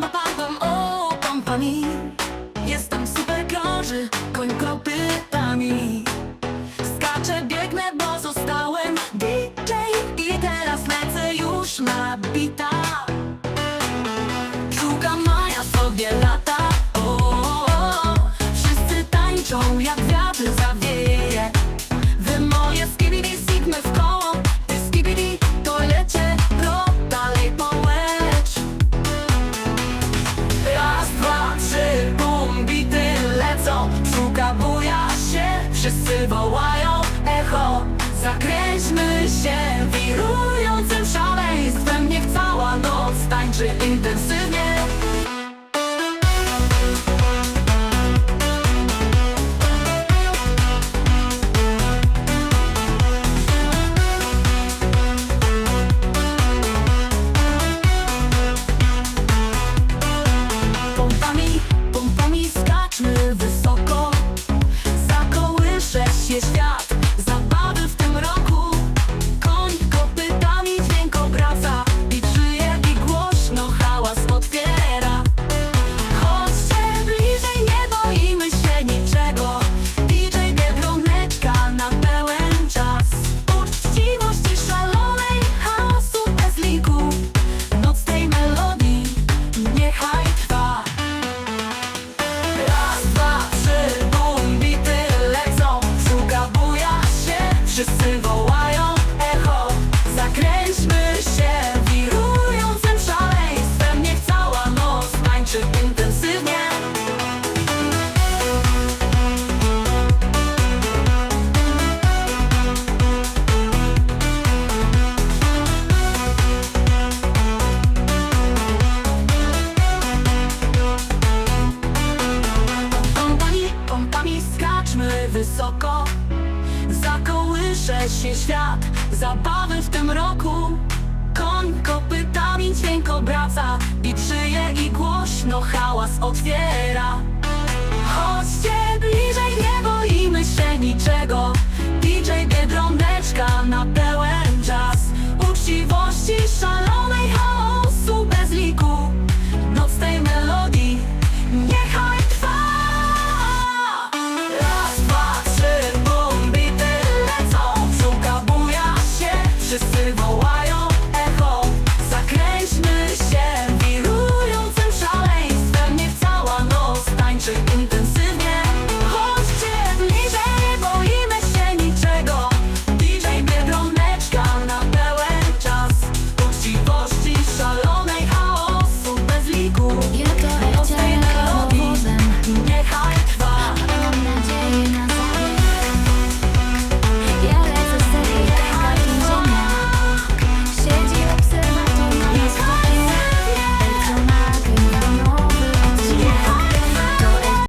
pam o pompami Jestem super krąży, koń kopytami. Skaczę, biegnę, bo zostałem DJ I teraz lecę już na bita. Wszyscy wołają echo Zakręćmy się, wirus wysoko. Zakołysze się świat zabawy w tym roku. Koń kopytami dźwięk obraca I przyje i głośno hałas otwiera. Chodźcie bliżej nieba you.